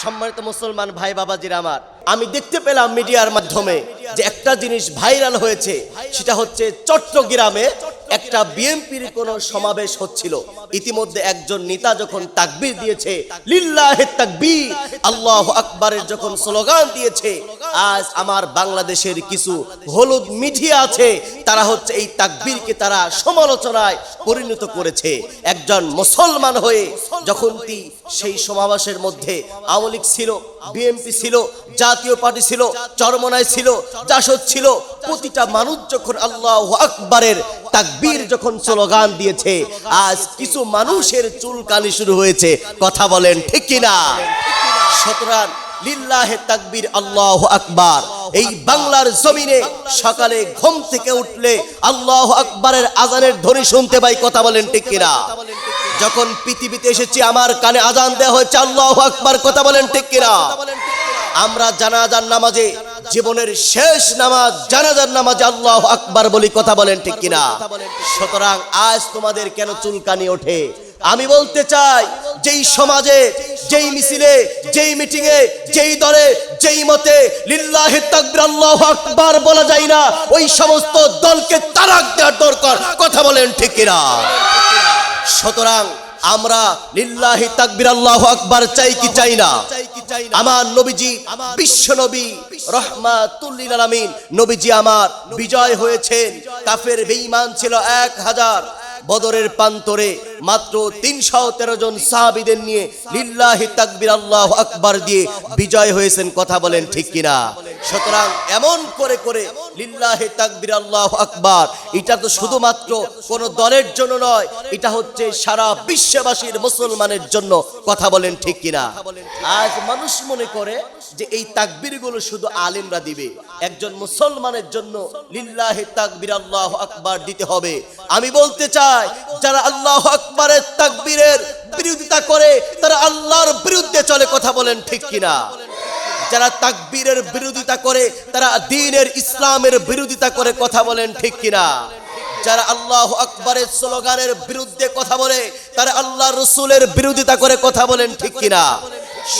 সম্মানিত মুসলমান ভাই বাবাজির আমার আমি দেখতে পেলাম মিডিয়ার মাধ্যমে যে একটা জিনিস ভাইরাল হয়েছে, সেটা হচ্ছে চট্টগ্রামে একটা বিএনপির কোন সমাবেশ হচ্ছিল। ইতিমধ্যে একজন নেতা যখন তাকবীর দিয়েছে, লিল্লাহে তাকবীর, আল্লাহ আকবারের যখন স্লোগান দিয়েছে, আজ আমার বাংলাদেশের কিছু হলুদ মিডিয়া আছে, তারা হচ্ছে এই তাকবীরকে তারা সমালোচনায় পরিণত করেছে। একজন মুসলমান হয়ে যখন তি সেই সমাবেশের মধ্যে আওয়ামী লীগ ছিল, বিএনপি ছিল, জাতীয় পার্টি ছিল, চরমনায় ছিল জাসদ ছিল প্রতিটা মানুষ যখন আল্লাহ আকবারের তাকবীর যখন স্লোগান দিয়েছে, আজ কিছু মানুষের চুলকানি শুরু হয়েছে। কথা বলেন ঠিক কিনা? সুতরাং লিল্লাহে তাকবীর আল্লাহ আকবার। এই বাংলার জমিনে সকালে ঘুম থেকে উঠলে আল্লাহ আকবরের আজানের ধ্বনি শুনতে পাই, কথা বলেন ঠিক কিনা? যখন পৃথিবীতে এসেছি, আমার কানে আজান দেওয়া হয়েছে, আল্লাহ আকবার, কথা বলেন ঠিক কিনা? আমরা জানাজার নামাজে জীবনের শেষ নামাজ, জানাজার নামাজে আল্লাহ আকবার বলি কথা বলেন ঠিক কিনা? সুতরাং আজ তোমাদের কেন চুলকানি ওঠে? আমি বলতে চাই, যেই সমাজে, যেই মিছিলে, যেই মিটিং এ যেই দলে, যেই মতে লিল্লাহি তাকবীর আল্লাহু আকবার বলা যায় না, ওই সমস্ত দলকে তারাক দেওয়ার দরকার। কথা বলেন ঠিক কিনা? সুতরাং আমরা লিল্লাহি তাকবীর আল্লাহু আকবার চাই কি চাই না? আমার নবীজি বিশ্ব নবী রহমাতুল লিল আলামিন। নবীজি আমার বিজয় হয়েছেন। কাফের বেঈমান ছিল এক হাজার। বদরের প্রান্তরে মাত্র তিনশো তেরো জন সাহাবিদের নিয়ে লিল্লাহি তাকবির আল্লাহ আকবার দিয়ে বিজয় হয়েছেন। কথা বলেন ঠিক কিনা? সুতরাং এমন করে করে লিল্লাহি তাকবির আল্লাহ আকবার। এটা তো শুধুমাত্র কোন দলের জন্য নয়, এটা হচ্ছে সারা বিশ্ববাসীর মুসলমানের জন্য। কথা বলেন ঠিক কিনা? আজ মানুষ মনে করে যে এই তাকবিরগুলো শুধু আলিমরা দিবে, একজন মুসলমানের জন্য লিল্লাহি তাকবির আল্লাহ আকবার দিতে হবে। আমি বলতে চাই, যারা আল্লাহ আকবারের তাকবীরের বিরোধিতা করে, তারা আল্লাহর বিরুদ্ধে চলে। কথা বলেন ঠিক কিনা? যারা তাকবীরের বিরোধিতা করে, তারা দ্বীনের ইসলামের বিরোধিতা করে কথা বলেন ঠিক কিনা? যারা আল্লাহ আকবরের স্লোগানের বিরুদ্ধে কথা বলে, তারা আল্লাহ রসুলের বিরোধিতা করে কথা বলেন ঠিক কিনা?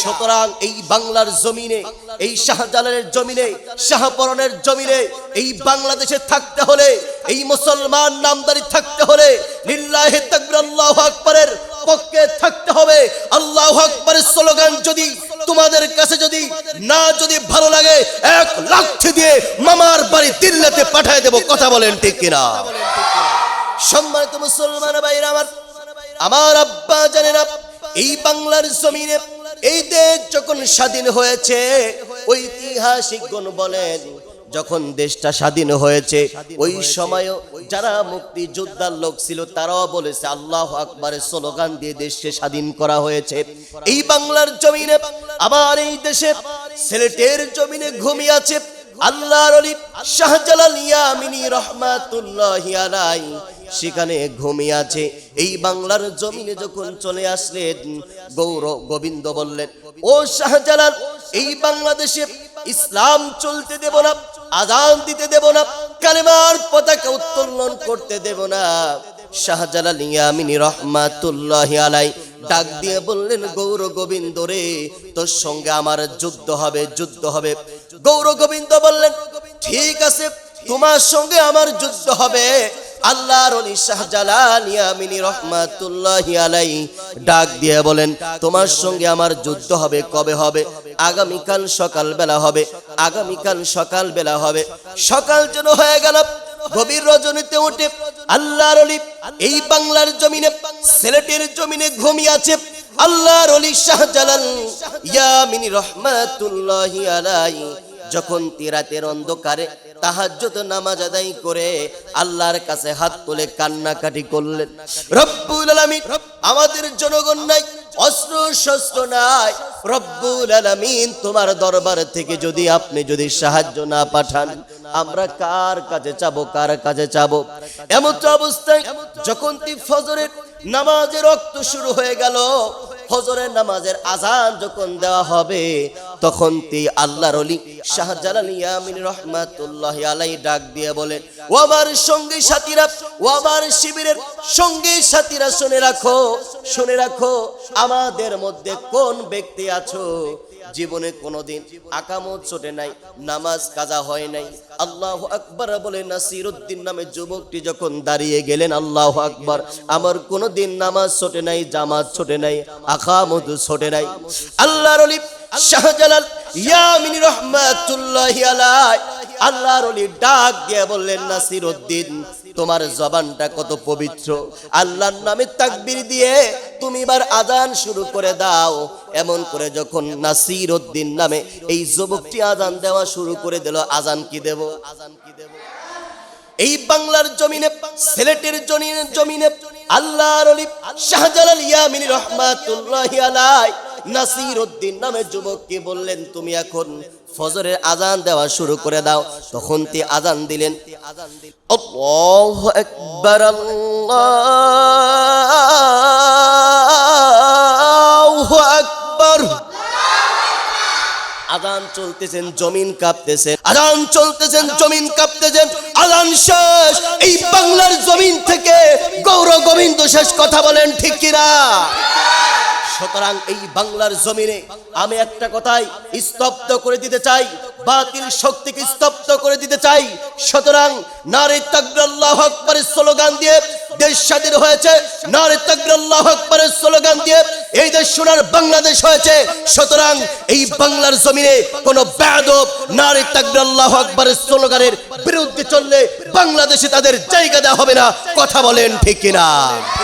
সুতরাং এই বাংলার জমিনে, এই শাহজালালের জমিনে, শাহপরনের জমিনে, এই বাংলাদেশে থাকতে হলে, এই মুসলমান নামদারি থাকতে হলে, লিল্লাহি তাকবীর আল্লাহু আকবারের পক্ষে থাকতে হবে। আল্লাহু আকবারের স্লোগান যদি তোমাদের কাছে যদি না যদি ভালো লাগে, এক লাঠি দিয়ে মামার বাড়ি দিল্লাতে পাঠিয়ে দেব। কথা বলেন ঠিক কিনা? সম্মানিত মুসলমান ভাইরা আমার আমার আব্বা জানেন এই বাংলার জমিনে এই দেশ যখন স্বাধীন হয়েছে, ঐতিহাসিকগণ বলেন, যখন দেশটা স্বাধীন হয়েছে, ওই সময়ও যারা মুক্তি যোদ্ধার লোক ছিল, তারাও বলেছে, আল্লাহ আকবরের স্লোগান দিয়ে দেশকে স্বাধীন করা হয়েছে। এই বাংলার জমিনে আবার এই দেশে সিলেটের জমিনে ঘুমিয়ে আছে আল্লাহর অলি শাহজালাল ইয়ামিনী রহমাতুল্লাহি আলাই সেখানে ঘুমিয়ে আছে। এই বাংলার জমিনে যখন চলে আসলেন, গৌর গোবিন্দ বললেন, ও শাহজালাল, এই বাংলাদেশে ইসলাম চলতে দেব না, আজান দিতে দেব না, কালেমার পতাকা উত্তোলন করতে দেব না। শাহজালাল ইয়ামিনী রহমাতুল্লাহি আলাই ডাক দিয়ে বললেন, গৌর গোবিন্দ রে, তোর সঙ্গে আমার যুদ্ধ হবে যুদ্ধ হবে। গৌর গোবিন্দ বললেন, ঠিক আছে, তোমার সঙ্গে আমার যুদ্ধ হবে। ডাক দিয়ে তোমার সঙ্গে আমার যুদ্ধ হবে, কবে হবে? আগামীকাল সকাল বেলা হবে, আগামীকাল হবে। সকাল যেন হয়ে গেল গভীর রজনীতে উঠে আল্লাহর অলি এই বাংলার জমিনে সিলেটের জমিনে ঘুমিয়ে আছে। আল্লাহর অলি শাহজালাল ইয়ামিনী রহমাতুল্লাহি আলাই যখন তিরাতের অন্ধকারে তাহাজ্জত নামাজ আদায় করে আল্লাহর কাছে হাত তুলে কান্নাকাটি করলেন। রব্বুল আলামিন, আমাদের জনগণ নাই অস্ত্র শস্ত্র নাই। রব্বুল আলামিন তোমার দরবার থেকে যদি আপনি যদি সাহায্য না পাঠান, আমরা কার কাছে চাব, কার কাছে চাব? এমন অবস্থায় যখন তি ফজরের নামাজের রক্ত শুরু হয়ে গেল, ফজরের নামাজের আজান যখন দেওয়া হবে তখন তে আল্লাহর অলি শাহজালাল ইয়ামিন রহমাতুল্লাহ আলাই ডাক দিয়ে বলেন, ও আমার সঙ্গী সাথীরা, ও আমার শিবিরের সঙ্গে সাথীরা, শুনে রাখো শুনে রাখো, আমাদের মধ্যে কোন ব্যক্তি আছো? জীবনে কোনোদিন আকামত ছোটে নাই, নামাজ কাজা হয় নাই। আল্লাহ আকবর বলে নাসির উদ্দিন নামে যুবকটি যখন দাঁড়িয়ে গেলেন, আল্লাহ আকবর, আমার কোনোদিন নামাজ ছোটে নাই, জামাত ছোটে নাই, আকামত ছোটে নাই। আল্লাহর অলি শাহজালাল ইয়ামিন রহমাতুল্লাহি আলাই আল্লাহর অলি ডাক দিয়ে বললেন নাসির উদ্দিন তোমার জবানটা কত পবিত্র। আল্লাহর নামে তাকবীর দিয়ে তুমি এবার আজান শুরু করে দাও। এমন করে যখন নাসির উদ্দিন নামে এই যুবকটি আজান দেওয়া শুরু করে দিল, আজান কি দেব? আজান কি দেব এই বাংলার জমিনে, সিলেটের জমিনে জমিনে আল্লাহর অলি শাহজালাল ইয়ামিন রহমাতুল্লাহি আলাই নাসির উদ্দিন নামে যুবককে বললেন, তুমি এখন ফজরের আজান দেওয়া শুরু করে দাও। তখন তে আজান দিলেন আজান চলতেছেন, জমিন কাঁপতেছে। আজান চলতেছেন, জমিন কাঁপতেছেন। আজান শেষ। এই বাংলার জমিন থেকে গৌর গোবিন্দ শেষ কথা বলেন, ঠিক কিনা? সুতরাং এই বাংলার জমিনে আমি একটা কথাই স্তব্ধ করে দিতে চাই, বাতিল শক্তিকে স্তব্ধ করে দিতে চাই। সুতরাং নারে তাকবীরাল্লাহ আকবারের স্লোগান দিয়ে দেশ স্বাধীন হয়েছে। নারে তাকবীরাল্লাহ আকবারের স্লোগান দিয়ে এই দেশ সোনার বাংলাদেশ হয়েছে। সুতরাং এই বাংলার জমিনে কোনো বেয়াদব নারে তাকবীরাল্লাহ আকবারের স্লোগানের বিরুদ্ধে চললে বাংলাদেশে তাদের জায়গা দেওয়া হবে না। কথা বলেন ঠিক কিনা?